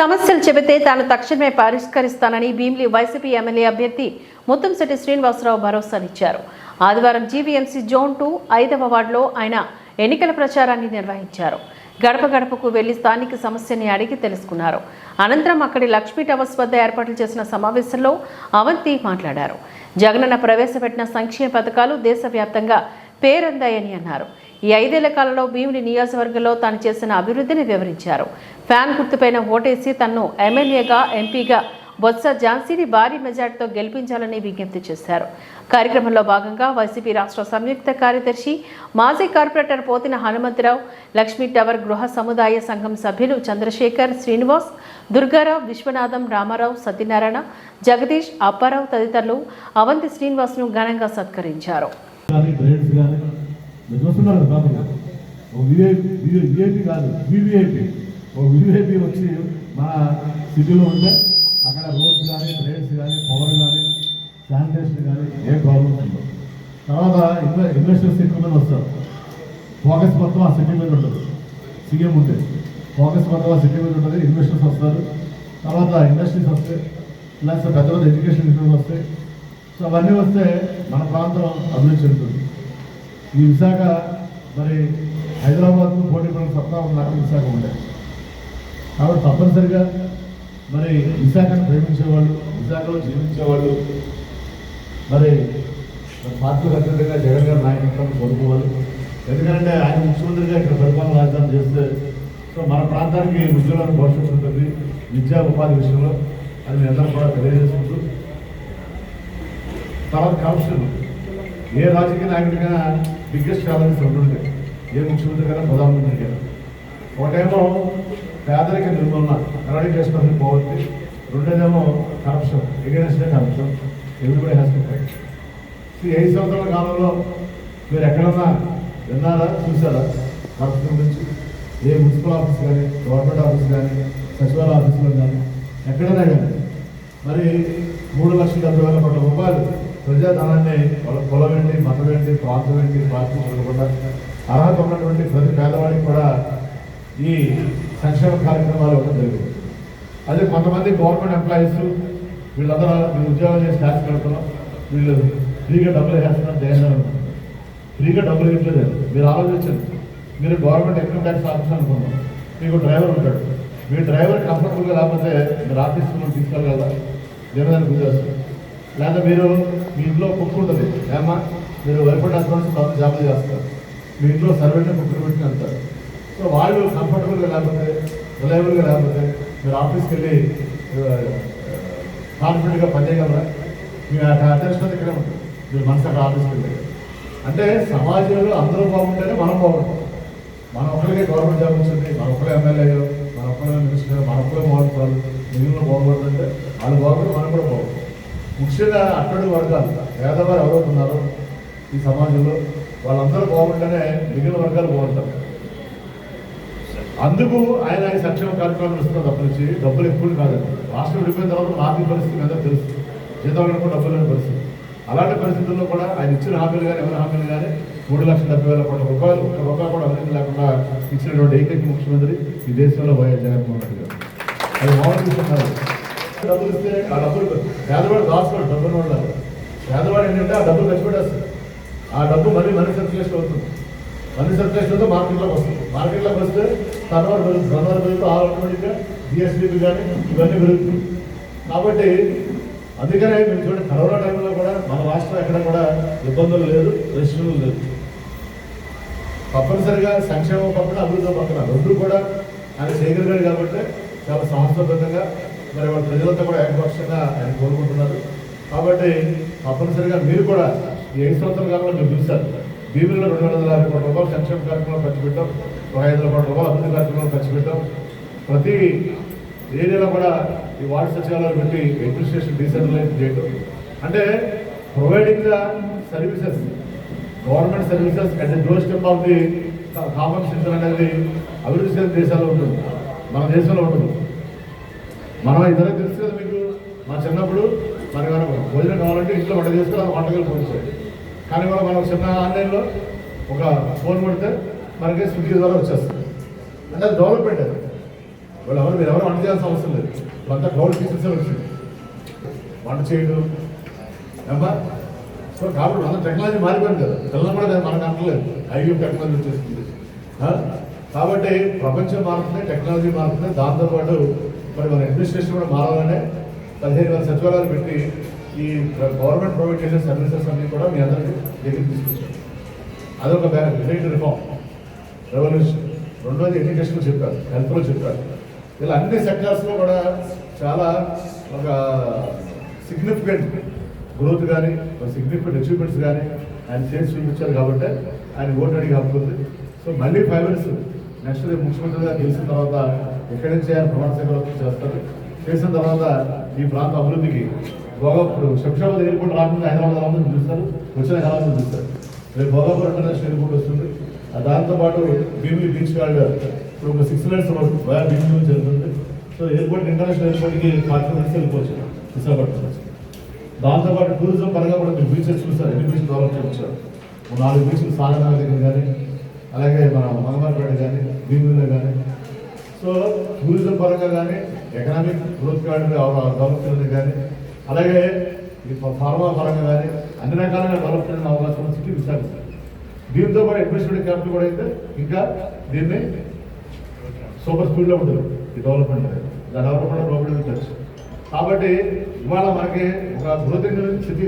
సమస్యలు చెబితే తాను తక్షణమే పరిష్కరిస్తానని భీమిలి వైసీపీ ఎమ్మెల్యే అభ్యర్థి ముత్తంశెట్టి శ్రీనివాసరావు భరోసానిచ్చారు. ఆదివారం జీవీఎంసీ జోన్ టూ ఐదవ వార్డులో ఆయన ఎన్నికల ప్రచారాన్ని నిర్వహించారు. గడప గడపకు వెళ్ళి స్థానిక సమస్యని అడిగి తెలుసుకున్నారు. అనంతరం అక్కడి లక్ష్మీ టవర్స్ వద్ద ఏర్పాటు చేసిన సమావేశంలో అవంతి మాట్లాడారు. జగనన్న ప్రవేశపెట్టిన సంక్షేమ పథకాలు దేశవ్యాప్తంగా పేరొందాయని అన్నారు. ఈ ఐదేళ్ళ కాలంలో భీమిని నియోజకవర్గంలో తాను చేసిన అభివృద్ధిని వివరించారు. ఫ్యాన్ గుర్తుపైన ఓటేసి తన్ను ఎమ్మెల్యేగా ఎంపీగా బొత్స ఝాన్సీని భారీ మెజార్టీతో గెలిపించాలని విజ్ఞప్తి చేశారు. కార్యక్రమంలో భాగంగా వైసీపీ రాష్ట్ర సంయుక్త కార్యదర్శి మాజీ కార్పొరేటర్ పోతిన హనుమంతరావు లక్ష్మీ టవర్ గృహ సముదాయ సంఘం సభ్యులు చంద్రశేఖర్ శ్రీనివాస్ దుర్గారావు విశ్వనాథం రామారావు సత్యనారాయణ జగదీష్ అప్పారావు తదితరులు అవంతి శ్రీనివాస్ను ఘనంగా సత్కరించారు. మీరు చూస్తున్నారు కదా బాబు ఒక విఐపి విఐపి కాదు వివిఐపి. ఒక వివిఐపి వచ్చి మన సిటీలో ఉంటే అక్కడ రోడ్స్ కానీ ట్రైన్స్ కానీ పవర్ కానీ శానిటేషన్ కానీ ఏ ప్రాబ్లమ్స్ ఉండదు. తర్వాత ఇన్వె ఇన్వెస్టర్స్ ఎక్కువ మంది వస్తారు. ఫోకస్ మొత్తం ఆ సిటీ మీద ఉంటుంది సీఎం ఉంటే ఫోకస్ మొత్తం ఆ సిటీ మీద ఉంటుంది ఇన్వెస్టర్స్ వస్తారు. తర్వాత ఇండస్ట్రీస్ వస్తాయి ప్లస్ పెద్ద పెద్ద ఎడ్యుకేషన్ ఇన్స్టిట్యూట్ వస్తాయి సో అవన్నీ వస్తే మన ప్రాంతం అభివృద్ధి చెందుతుంది. ఈ విశాఖ మరి హైదరాబాద్కు పోటీ పడిన సత్తా నాకు విశాఖ ఉండే. కాబట్టి తప్పనిసరిగా మరి విశాఖను ప్రేమించేవాళ్ళు విశాఖలో జీవించేవాళ్ళు మరి పార్టీలకు అత్యంతగా జగన్ గారి నాయకత్వాన్ని కోరుకోవాలి. ఎందుకంటే ఆయన ముఖ్యమంత్రిగా ఇక్కడ పరిపాలన రాజధాని చేస్తే సో మన ప్రాంతానికి ఉద్యోగాల భవిష్యత్తు ఉంటుంది విద్యా ఉపాధి విషయంలో. అది మీ అందరూ కూడా తెలియజేసుకుంటూ తర్వాత కరప్షన్ ఏ రాజకీయ నాయకుడికైనా బిగ్గెస్ట్ ఛాలెంజ్ ఉంటుంటాయి ఏ ముఖ్యమంత్రికైనా ప్రధానమంత్రికైనా. ఒకటేమో పేదరిక నిర్మూలన ఎరాడి చేసుకోవాలని పోవద్దు. రెండోదేమో corruption against corruption everybody has to fight ఈ ఐదు సంవత్సరాల కాలంలో మీరు ఎక్కడన్నా విన్నారా చూసారా కరప్షన్ గురించి? ఏ మున్సిపల్ ఆఫీస్ కానీ గవర్నమెంట్ ఆఫీస్ కానీ సచివాలయ ఆఫీసులో కానీ ఎక్కడైనా కానీ. మరి మూడు లక్షల డెబ్బై వేల కోట్ల రూపాయలు ప్రజాధనాన్ని వాళ్ళ కులం ఏంటి మతం ఏంటి ప్రాంతం ఏంటి పార్టీ చూడకుండా అర్హత ఉన్నటువంటి ప్రతి పేదవాడికి కూడా ఈ సంక్షేమ కార్యక్రమాలు ఇవ్వడం జరిగింది. అదే కొంతమంది గవర్నమెంట్ ఎంప్లాయీస్ వీళ్ళందరూ మీరు ఉద్యోగాలు చేసి ట్యాక్స్ కడుతున్నాం. వీళ్ళు ఫ్రీగా డబ్బులు చేస్తున్నారు దేశం ఫ్రీగా డబ్బులు ఇవ్వలేదు మీరు ఆలోచించండి. మీరు గవర్నమెంట్ ఇన్కమ్ ట్యాక్స్ ఆఫీస్ అనుకున్నాం మీకు డ్రైవర్ ఉంటాడు. మీ డ్రైవర్ కంఫర్టబుల్గా లేకపోతే మీరు ఆఫీస్ నుండి తీసుకెళ్ళగలరా? జనదాన్ని గుర్తు లేదా మీరు మీ ఇంట్లో కుక్ ఉంటుంది. ఏమా మీరు వరిపడి అకౌంట్స్ కొంత జాబులు చేస్తారు. మీ ఇంట్లో సర్వెంట్ కుక్కలు పెట్టి అంటారు సో వాళ్ళు కంఫర్టబుల్గా లేకపోతే రిలయబుల్గా లేకపోతే మీరు ఆఫీస్కి వెళ్ళి కాన్ఫిడెంట్గా పనిచేయగలరా మీ అటెన్షన్ ఇక్కడే ఉంటుంది. మీరు మనసు అక్కడ ఆఫీస్కి వెళ్ళి. అంటే సమాజంలో అందరూ బాగుంటేనే మనం బాగుంటాం. మన ఒక్కరికే గవర్నమెంట్ జాబ్ వచ్చింది మన ఒక్కరే ఎమ్మెల్యే మన ఒక్కరే మినిస్టర్ మన ఒక్కరే బాగుంటారు మిగిలిన బాగుపడుతుంటే వాళ్ళు బాగుంటే మనం కూడా బాగుంటాం ముఖ్యంగా అట్టడి వర్గాలు పేదవారు ఎవరవుతున్నారో ఈ సమాజంలో. వాళ్ళందరూ బాగుంటేనే మిగిలిన వర్గాలు బాగుంటారు. అందుకు ఆయన ఆయన సంక్షేమ కార్యక్రమాలు ఇస్తున్న తప్ప డబ్బులు ఎక్కువ కాదండి. రాష్ట్రం విడిపోయిన తర్వాత ఆర్థిక పరిస్థితి మీద తెలుసు. జీతాలకు కూడా డబ్బులు లేని పరిస్థితి. అలాంటి పరిస్థితుల్లో కూడా ఆయన ఇచ్చిన హామీలు కానీ ఎవరి హామీలు కానీ మూడు లక్షల డెబ్బై వేల కోట్ల రూపాయలు ఒక్క రూపాయలు కూడా అవినీతి లేకుండా ఇచ్చినటువంటి ఏకైక ముఖ్యమంత్రి ఈ దేశంలో వైఎస్ జగన్మోహన్ రెడ్డి గారు. అది మామూలు డబ్బులు ఇస్తే ఆ డబ్బులు పేదవాడు దాచుకోడు డబ్బులు ఉండాలి పేదవాడు ఏంటంటే ఆ డబ్బులు ఖర్చు పెట్టేస్తాడు ఆ డబ్బు మళ్ళీ మనీ సర్క్యులేషన్ అవుతుంది మనీ సర్క్యులేషన్తో మార్కెట్లోకి వస్తుంది మార్కెట్లోకి వస్తే టర్నోవర్ పెరుగుతుంది టర్నోవర్ పెరుగుతూ ఆటోమేటిక్గా జిఎస్టీపీ కానీ ఇవన్నీ పెరుగుతుంది కాబట్టి అందుకనే మీరు చూడండి కరోనా టైంలో కూడా మన రాష్ట్రం ఎక్కడ కూడా ఇబ్బందులు లేదు రెస్ట్రిక్షన్లు లేదు తప్పనిసరిగా సంక్షేమం పక్కన అభివృద్ధి పక్కన రెండు కూడా ఆయన చేయగలిగాడు కాబట్టి చాలా సంస్థాబద్ధంగా మరి వాళ్ళ ప్రజలంతా కూడా ఏకపక్షంగా ఆయన కోరుకుంటున్నారు. కాబట్టి తప్పనిసరిగా మీరు కూడా ఈ ఐదు సంవత్సరాల కాలంలో మీరు చూశారు. భీమిలో రెండు వందల యాభై కోట్ల రూపాయలు సంక్షేమ కార్యక్రమాలు ఖర్చు పెట్టాం. ఒక ఐదు వందల కోట్ల రూపాయలు అభివృద్ధి కార్యక్రమాలు ఖర్చు పెట్టాం. ప్రతి ఏరియాలో కూడా ఈ వార్డు సచివాలయాలు పెట్టి అడ్మినిస్ట్రేషన్ డీసెంట్రలైజ్ చేయడం అంటే providing the services government services at the doorstep of the common citizen అనేది అభివృద్ధి చెందిన దేశాల్లో ఉంటుంది. మన దేశంలో ఉంటుంది. మనం ఇద్దరు తెలుసు కదా మీకు మా చిన్నప్పుడు మనకి మనం భోజనం కావాలంటే ఇంట్లో వంట చేసుకుని అది వంటకాలు పంపించాలి కానీ మనం మనం చిన్న ఆన్లైన్లో ఒక ఫోన్ కొడితే మనకి స్విగ్గీ ద్వారా వచ్చేస్తుంది. అంటే అది డెవలప్మెంట్ అది. వాళ్ళు ఎవరు మీరు ఎవరు వంట చేయాల్సిన అవసరం లేదు. అంతా గౌరవ టీచర్సే వచ్చింది. వంట చేయడం. ఏమ్మా? సో కాబట్టి మన టెక్నాలజీ మారిపోయింది కదా. పిల్లలు కూడా మనకు అంటలేదు ఐవీ టెక్నాలజీ వచ్చేస్తుంది కాబట్టి ప్రపంచం మారుతుంది టెక్నాలజీ మారుతుంది. దాంతోపాటు మరి మన అడ్మినిస్ట్రేషన్ కూడా మారాలనే పదిహేను వేల సచివాలయాలు పెట్టి ఈ గవర్నమెంట్ ప్రొవైడ్ చేసే సర్వీసెస్ అన్ని కూడా మీ అందరికీ దగ్గరికి తీసుకొచ్చారు అదొక గ్రేట్ రిఫార్మ్ రెవల్యూషన్ రెండోది ఎడ్యుకేషన్లో చెప్పారు హెల్త్లో చెప్పారు. ఇలా అన్ని సెక్టార్స్లో కూడా చాలా ఒక సిగ్నిఫికెంట్ గ్రోత్ కానీ సిగ్నిఫికెంట్ అచీవ్మెంట్స్ కానీ ఆయన చేసి చూపించారు కాబట్టి ఆయన ఓటు అడిగి హక్కుంది. సో మళ్ళీ ఫైవ్ ఇయర్స్ నెక్స్ట్ ముఖ్యమంత్రిగా గెలిచిన తర్వాత ఎక్కడి నుంచి ఆయన ప్రమాణ స్వీకారం చేస్తారు? చేసిన తర్వాత ఈ ప్రాంత అభివృద్ధికి భోగాపూర్ శంషాబాద్ ఎయిర్పోర్ట్ రాకుండా హైదరాబాద్ రావాలని చూస్తారు. వచ్చిన హైదరాబాద్ చూస్తారు. రేపు భోగాపూర్ ఇంటర్నేషనల్ ఎయిర్పోర్ట్ వస్తుంది. ఆ దాంతోపాటు భీమిలి బీచ్ కార్డ్ ఇప్పుడు ఒక six minutes road via Bheemili నుంచి వెళ్తుంది సో ఎయిర్పోర్ట్ ఇంటర్నేషనల్ ఎయిర్పోర్ట్కి ఫార్టీ మినిట్స్ వెళ్ళిపోవచ్చు. విశాఖపట్నం నుంచి. దాంతోపాటు టూరిజం పరంగా కూడా మీరు బీచెస్ చూస్తారు. ఎన్ని బీచ్ డెవలప్ చేయించారు నాలుగు బీచ్లు సాగనగర్ దగ్గర కానీ అలాగే మన మంగమారిపేట కానీ భీమిలో కానీ సో టూరిజం పరంగా కానీ ఎకనామిక్ గ్రోత్ కార్డు డెవలప్ కానీ అలాగే ఈ ఫార్మా పరంగా కానీ అన్ని రకాలుగా డెవలప్ చేయడం అవకాశం ఉన్న సిటీ విశాఖపట్నం. దీంతో పాటు ఇన్వెస్ట్మెంట్ క్యాపిటల్ కూడా అయితే ఇంకా దీన్ని సూపర్ స్పీడ్లో ఉంటుంది ఈ డెవలప్మెంట్ దాని డెవలప్మెంట్ డెవలప్మెంట్ కాబట్టి ఇవాళ మనకి ఒక గ్రోతింగ్ సిటీ